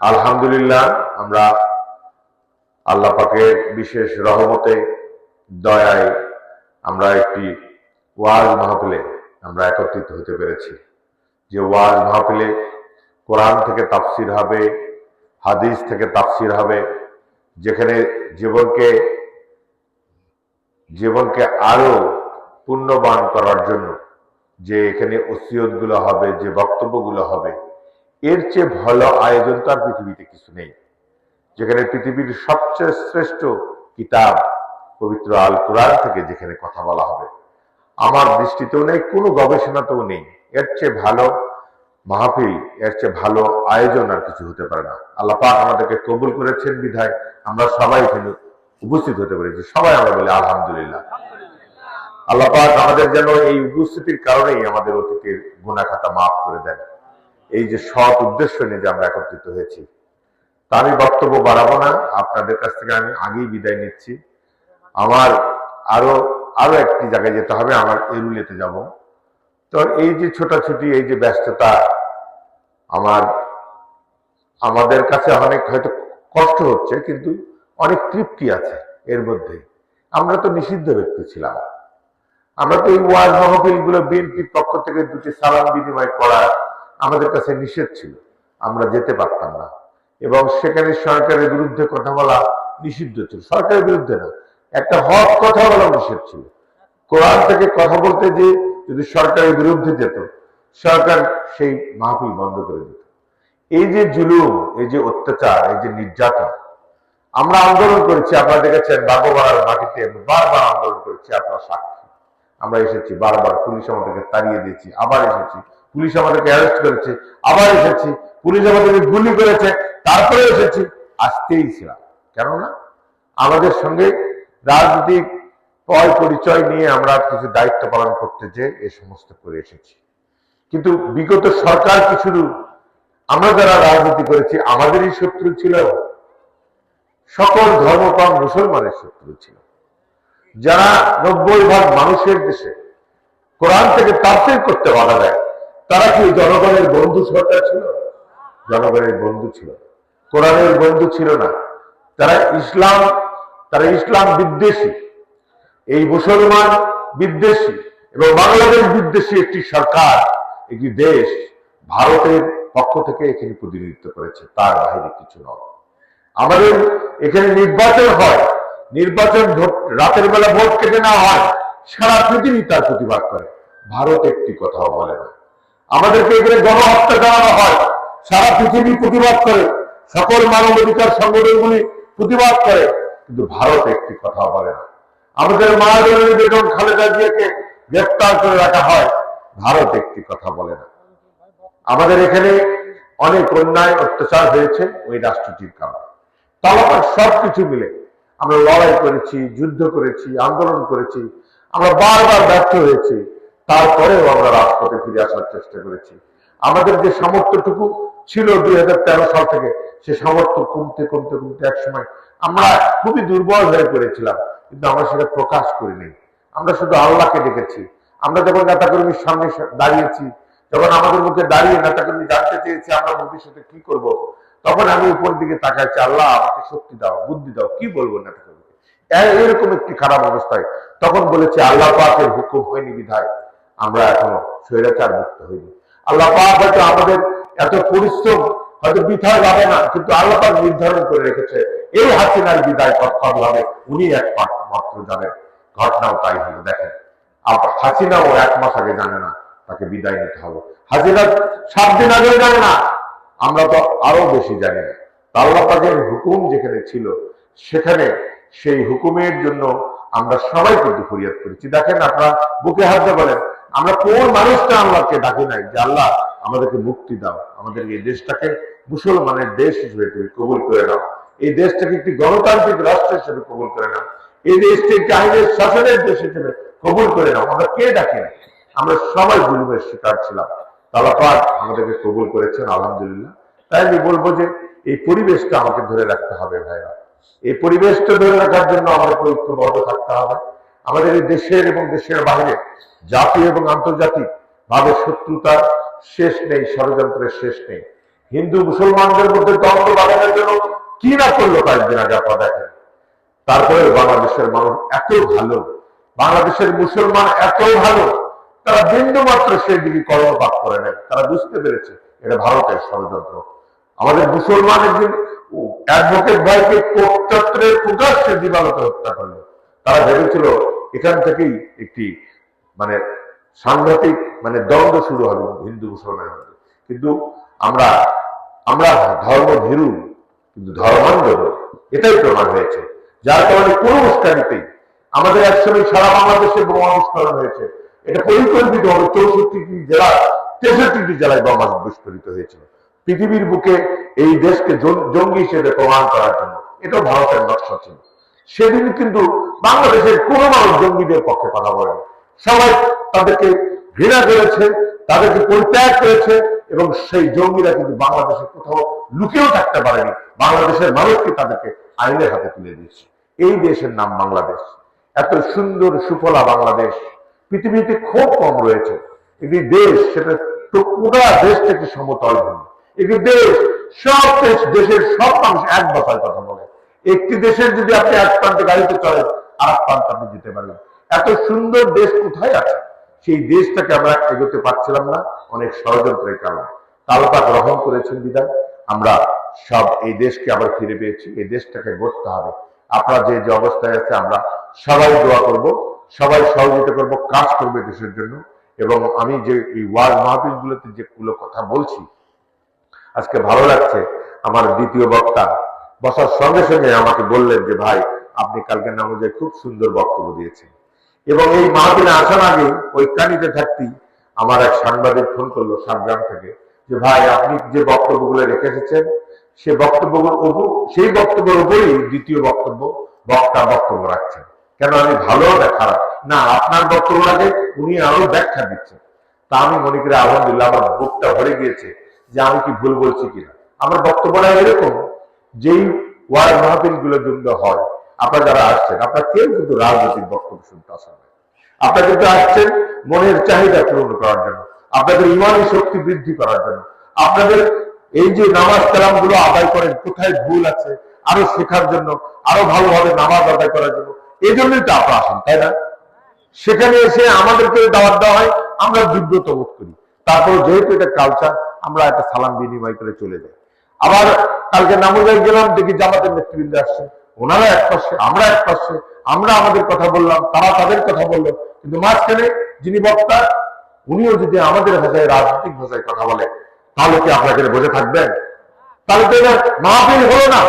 আলহামদুলিল্লাহ, আমরা আল্লাহ পাকের বিশেষ রহমতে, দয়ায় আমরা একটি ওয়াজ মাহফিলে আমরা একত্রিত হতে পেরেছি। যে ওয়াজ মাহফিলে কোরআন থেকে তাফসির হবে, হাদিস থেকে তাফসির হবে, যেখানে জীবনকে জীবনকে আরও পুণ্যবান করার জন্য যে এখানে ওসিয়তগুলো হবে, যে বক্তব্যগুলো হবে এর চেয়ে ভালো আয়োজন তো আর পৃথিবীতে কিছু নেই। যেখানে পৃথিবীর সবচেয়ে শ্রেষ্ঠ কিতাব পবিত্র আল কোরআন থেকে যেখানে কথা বলা হবে। আমার দৃষ্টিতেও নেই, কোনো গবেষণাতেও নেই। এর চেয়ে ভালো মাহফিল, এর চেয়ে ভালো আয়োজন আর কিছু হতে পারে না। আল্লাহ আমাদেরকে কবুল করেছেন বিধায় আমরা সবাই এখানে উপস্থিত হতে পেরেছি। সবাই আমরা বলি আলহামদুলিল্লাহ। আল্লাহ আমাদের যেন এই উপস্থিতির কারণেই আমাদের অতীতের গুণাখাতা মাফ করে দেন। এই যে সৎ উদ্দেশ্য নিয়ে যে আমরা একত্রিত হয়েছি তা আমি বক্তব্য বাড়াবো না। আপনাদের কাছ থেকে আমি আগেই বিদায় নিচ্ছি। আমার আরও আরও একটি জায়গায় যেতে হবে, আমার এরুলেতে যাব। তো এই যে ছোটাছুটি, এই যে ব্যস্ততা, আমার, আমাদের কাছে অনেক হয়তো কষ্ট হচ্ছে, কিন্তু অনেক তৃপ্তি আছে এর মধ্যে। আমরা তো নিষিদ্ধ ব্যক্তি ছিলাম। আমরা তো এই ওয়াজ মাহফিলগুলো বিএনপির পক্ষ থেকে দুটি সালাম বিনিময় করা আমাদের কাছে নিষেধ ছিল। আমরা যেতে পারতাম না। এবং সেখানে সরকারের বিরুদ্ধে কথা বলা নিষিদ্ধ ছিল। সরকারের বিরুদ্ধে না। একটা হক কথা বলা নিষেধ ছিল। কোরআন থেকে কথা বলতে যে যদি সরকারের বিরুদ্ধে যেত, সরকার সেই মাহফিল বন্ধ করে দিত। এই যে জুলুম, এই যে অত্যাচার, এই যে নির্যাতন, আমরা আন্দোলন করেছি। আপনারা দেখেছেন বাগোবাড়ার মাটিতে বারবার আন্দোলন করেছি। আপনার সাক্ষী। আমরা এসেছি বারবার। পুলিশ আমাদেরকে তাড়িয়ে দিয়েছি। আবার এসেছি। পুলিশ আমাদেরকে অ্যারেস্ট করেছে, আবার এসেছি, পুলিশ আমাদেরকে গুলি করেছে, তারপরে এসেছি আসতেই ছিলাম কেননা আমাদের সঙ্গে রাজনৈতিক পয় পরিচয় নিয়ে আমরা কিছু দায়িত্ব পালন করতে যে এ সমস্ত করে এসেছি। কিন্তু বিগত সরকার কিছু আমরা যারা রাজনীতি করেছি, আমাদেরই শত্রু ছিল। সকল ধর্মপ্রাণ মুসলমানের শত্রু ছিল। যারা নব্বই ভাগ মানুষের দেশে কোরআন থেকে তাফসির করতে বাধা দেয়। তারা কি জনগণের বন্ধু সরকার ছিল? জনগণের বন্ধু ছিল। কোরআনের বন্ধু ছিল না। তারা ইসলাম তারা ইসলাম বিদ্বেষী। এই মুসলমান বিদ্বেষী এবং বাংলাদেশ বিদ্বেষী একটি সরকার, একটি দেশ ভারতের পক্ষ থেকে এখানে প্রতিনিধিত্ব করেছে। তার বাইরে কিছু নয়। আমাদের এখানে নির্বাচন হয়। নির্বাচন রাতের বেলা ভোট কেটে না হয়। সারা পৃথিবী তার প্রতিবাদ করে। ভারত একটি কথাও বলে না। আমাদেরকে এখানে গণহত্যা করানো হয়। সারা পৃথিবী প্রতিবাদ করে। সকল মানবাধিকার সংগঠনগুলি প্রতিবাদ করে। কিন্তু ভারত একটি কথা বলে না। আমাদের মায়াজনী বেগম খালেদা জিয়াকে গ্রেপ্তার করে রাখা হয়। ভারত একটি কথা বলে না। আমাদের এখানে অনেক অন্যায়, অত্যাচার হয়েছে ওই রাষ্ট্রটির কারণে। সব কিছু মিলে আমরা লড়াই করেছি, যুদ্ধ করেছি, আন্দোলন করেছি। আমরা বারবার ব্যর্থ হয়েছি। তারপরেও আমরা রাজপথে ফিরে আসার চেষ্টা করেছি। আমাদের যে সামর্থ্যটুকু ছিল দুই সাল থেকে, সে সামর্থ্য কমতে কমতে কমতে এক সময় আমরা খুবই দুর্বল হয়ে পড়েছিলাম, কিন্তু আমরা সেটা প্রকাশ করিনি। আমরা শুধু আল্লাহকে ডেকেছি আমরা যখন নেতাকর্মীর সামনে দাঁড়িয়েছি, যখন আমাদের মধ্যে দাঁড়িয়ে নেতাকর্মী জানতে চেয়েছি আমরা ভবিষ্যতে কি করব, তখন আমি উপর দিকে তাকাচ্ছি আল্লাহ, আমাকে শক্তি দাও, বুদ্ধি দাও, কি বলব নেতাকর্মীকে? এরকম একটি খারাপ অবস্থায় তখন বলেছে, আল্লাহ পাকের হুকুম হয়নি বিধায়। আমরা এখনও স্বৈরাচার মুক্ত হইনি। আল্লাহ পাক হয়তো আমাদের এত পরিশ্রম হয়তো বিথায় যাবে না, কিন্তু আল্লাহ পাক নির্ধারণ করে রেখেছে, এই হাসিনার বিদায় কখন হবে, উনি এক মাত্র জানেন, ঘটনাও তাই হলো, দেখেন। আপ- হাসিনাও এক মাস আগে জানে না, তাকে বিদায় নিতে হবে। হাসিনা সাত দিন আগে জানে না, আমরা তো আরও বেশি জানি না। আল্লাহ পাকের হুকুম যেখানে ছিল, সেখানে সেই হুকুমের জন্য আমরা সবাই কিন্তু ফরিয়াদ করেছি। দেখেন আপনারা বুকে হাত বলেন আমরা কোন মানুষটা আল্লাহকে ডাকি নাই যে আল্লাহ আমাদেরকে মুক্তি দাও, আমাদের এই দেশটাকে মুসলমানের দেশ হিসেবে তুমি কবুল করে নাও। এই দেশটাকে একটি গণতান্ত্রিক রাষ্ট্র হিসেবে কবুল করে নাও। এই দেশটি একটি আইনের শাসনের দেশ হিসেবে কবুল করে নাও। আমরা কে ডাকি না আমরা সবাই জুলুমের শিকার ছিলাম। তালাপাক আমাদেরকে কবুল করেছেন, আলহামদুলিল্লাহ। তাই আমি বলব যে এই পরিবেশটা আমাকে ধরে রাখতে হবে ভাইরা। এই পরিবেশটা ধরে রাখার জন্য আমাদের ঐক্যবদ্ধ থাকতে হবে। আমাদের এই দেশের এবং দেশের বাইরে জাতীয় এবং আন্তর্জাতিক ভাবে শত্রুতার শেষ নেই, ষড়যন্ত্রের শেষ নেই। হিন্দু, মুসলমানদের মধ্যে দ্বন্দ্ব বাঁধানোর জন্য কি না করল কয়েকদিন আগে আপনারা দেখেন। তারপরে বাংলাদেশের মানুষ এত ভালো, বাংলাদেশের মুসলমান এত ভালো, তারা বিন্দু মাত্র সেই দিকে কর্মপাত করে নেন তারা বুঝতে পেরেছে এটা ভারতের ষড়যন্ত্র। আমাদের মুসলমান একদিন অ্যাডভোকেট ভাইকে প্রকাশ্যে দিবালতে হত্যা করল। তারা ভেবেছিল এখান থেকেই একটি মানে সাংঘাতিক মানে দ্বন্দ্ব শুরু হবে হিন্দু মুসলমানের মধ্যে। কিন্তু আমরা আমরা ধর্ম ভীরু, কিন্তু ধর্মান্ধ এটাই প্রমাণ হয়েছে। যার কারণে কোনো উস্কানিতেই আমাদের একসময় সারা বাংলাদেশে বোমা বিস্ফোরণ হয়েছে। এটা পরিকল্পিত হবে চৌষট্টিটি জেলা, তেষট্টিটি জেলায় বোমা বিস্ফোরিত হয়েছিল। পৃথিবীর বুকে এই দেশকে জঙ্গি হিসেবে প্রমাণ করার জন্য। এটা ভারতের নকশা ছিল। সেদিন কিন্তু বাংলাদেশের কোন মানুষ জঙ্গিদের পক্ষে কথা বলেনি সবাই তাদেরকে ঘৃণা করেছে, তাদেরকে পরিত্যাগ করেছে এবং সেই জঙ্গিরা কিন্তু বাংলাদেশে কোথাও লুকিয়েও থাকতে পারেনি। বাংলাদেশের মানুষকে তাদেরকে আইনের হাতে তুলে দিয়েছে। এই দেশের নাম বাংলাদেশ। এত সুন্দর, সুফলা বাংলাদেশ। পৃথিবীতে খুব কম রয়েছে। একটি দেশ, সেটা তো দেশ থেকে সমতল ভূমি। একটি দেশ, সব দেশ, দেশের সব মানুষ এক ভাষায় কথা বলে। একটি দেশের যদি আপনি এক প্রান্তে গাড়িতে চলেন আর এক প্রান্তে আপনি যেতে পারবেন। এত সুন্দর দেশ কোথায় আছে? সেই দেশটাকে আমরা এগোতে পারছিলাম না, অনেক ষড়যন্ত্রের কারণে। তালকা গ্রহণ করেছেন বিদায় আমরা সব এই দেশকে আবার ফিরে পেয়েছি, এই দেশটাকে গড়তে হবে। আপনারা যে যে অবস্থায় আছে, আমরা সবাই দোয়া করব, সবাই সহযোগিতা করব, কাজ করবে দেশের জন্য। এবং আমি যে এই ওয়ার্ড মাহফিল গুলোতে যেগুলো কথা বলছি, আজকে ভালো লাগছে, আমার দ্বিতীয় বক্তা বসার সঙ্গে সঙ্গে আমাকে বললেন যে, ভাই, আপনি কালকে নামাজে খুব সুন্দর বক্তব্য দিয়েছেন। এবং এই মাহফিলে আসার আগে ওই কানিতে থাকতেই আমার এক সাংবাদিক ফোন করল সাতগ্রাম থেকে যে, ভাই, আপনি যে বক্তব্যগুলো রেখে এসেছেন, সে বক্তব্যগুলো উপর সেই বক্তব্যের উপরেই দ্বিতীয় বক্তব্য বক্তা বক্তব্য রাখছেন। কেন, আমি ভালো না, খারাপ? না, আপনার বক্তব্য আগে উনি আরও ব্যাখ্যা দিচ্ছেন। তা আমি মনে করি, আলহামদুলিল্লাহ, আমার বুকটা ভরে গিয়েছে যে, আমি কি ভুল বলছি কিনা? আমার বক্তব্যটা এরকম যেই ওয়ার্ড মাহফিলগুলো জন্য হয়। আপনারা যারা আসছেন, আপনারা কেউ কিন্তু রাজনৈতিক বক্তব্য শুনতে আসেন আপনারা কিন্তু আসছেন মনের চাহিদা পূরণ করার জন্য, আপনাদের ইমানি শক্তি বৃদ্ধি করার জন্য। আপনাদের এই যে নামাজ কালামগুলো আদায় করেন, কোথায় ভুল আছে, আরও শেখার জন্য, আরও ভালোভাবে নামাজ আদায় করার জন্য এই জন্যই তো আপনারা আসেন, তাই না? সেখানে এসে আমাদেরকে দাওয়াত দেওয়া হয়, আমরা বিব্রত বোধ করি। তারপর যেহেতু এটা কালচার আমরা একটা সালাম বিনিময় করে চলে যাই। আবার কালকে নামুজায় গেলাম, দেখি জামাতের নেতৃবৃন্দ আসছে। ওনারা এক পাশে, আমরা এক পাশে, আমরা আমাদের কথা বললাম, তারা তাদের কথা বলল। কিন্তু মাঝখানে যিনি বক্তা, উনিও যদি আমাদের ভাষায়, রাজনৈতিক ভাষায় কথা বলে, তাহলে কি আপনাকে বসে থাকবেন? তাহলে তো এটা মাহফিল হলো না।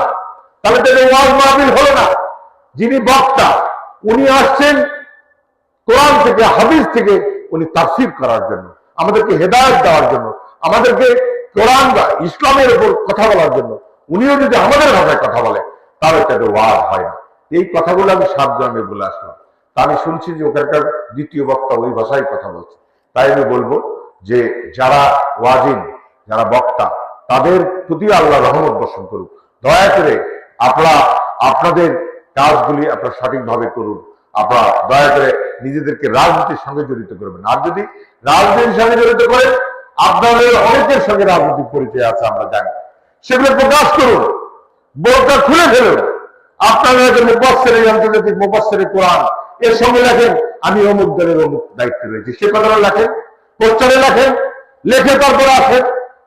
তাহলে তো এটা ওয়াজ মাহফিল হলো না। যিনি বক্তা, উনি আসছেন কোরআন থেকে, হাদিস থেকে, উনি তাফসির করার জন্য, আমাদেরকে হেদায়ত দেওয়ার জন্য, আমাদেরকে কোরআন বা ইসলামের উপর কথা বলার জন্য। উনিও যদি আমাদের ভাষায় কথা বলে তাহলে তাদের ওয়াজ হয় না। এই কথাগুলো আমি সাতগ্রামে বলে আসলাম। তা আমি শুনছি যে ওখানকার দ্বিতীয় বক্তা ওই ভাষায় কথা বলছে। তাই আমি বলব যে যারা ওয়াজিন যারা বক্তা, তাদের প্রতি আল্লাহ রহমত বর্ষণ করুক। দয়া করে আপনারা, আপনাদের কাজগুলি আপনারা সঠিকভাবে করুন। আপনারা দয়া করে নিজেদেরকে রাজনীতির সঙ্গে জড়িত করবেন। আর যদি রাজনীতির সঙ্গে জড়িত করেন আপনাদের অনেকের সঙ্গে রাজনৈতিক পরিচয় আছে, আমরা জানি। সেগুলো প্রকাশ করুন, বোর্ডটা খুলে ফেলুন। আপনারা মুবাসের আন্তর্জাতিক মুবাসের কোরআন, এর সঙ্গে লেখেন, আমি অমুক দলের অমুক দায়িত্বে রয়েছে। সে কথাটা লেখেন পোস্টারে লেখেন, লেখে তারপরে আসেন।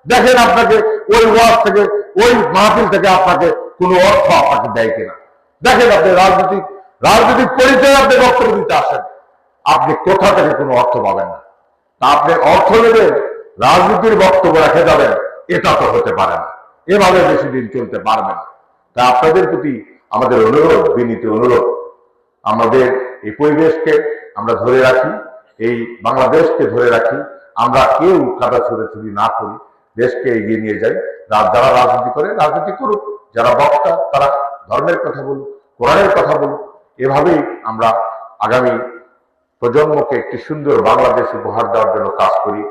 দেখেন আপনাকে ওই ওয়াজ থেকে, ওই মাহফিল থেকে আপনাকে কোনো অর্থ আপনাকে দেয় কিনা। দেখেন আপনি রাজনৈতিক রাজনৈতিক পরিচয় আপনি বক্তব্য দিতে আসেন। আপনি কোথা থেকে কোনো অর্থ পাবেন না? তা আপনি অর্থ নেবেন রাজনীতির বক্তব্য রেখে যাবেন, এটা তো হতে পারে না। এভাবে বেশি দিন চলতে পারবে না। তা আপনাদের প্রতি আমাদের অনুরোধ, বিনীত অনুরোধ, আমাদের এই পরিবেশকে আমরা ধরে রাখি, এই বাংলাদেশকে ধরে রাখি, আমরা কেউ কাদা ছুড়ে না করি, দেশকে এগিয়ে নিয়ে যাই। যারা রাজনীতি করে, রাজনীতি করুক। যারা বক্তা, তারা ধর্মের কথা বলুক, কোরআনের কথা বলুক। এভাবেই আমরা আগামী প্রজন্মকে একটি সুন্দর বাংলাদেশ উপহার দেওয়ার জন্য কাজ করি।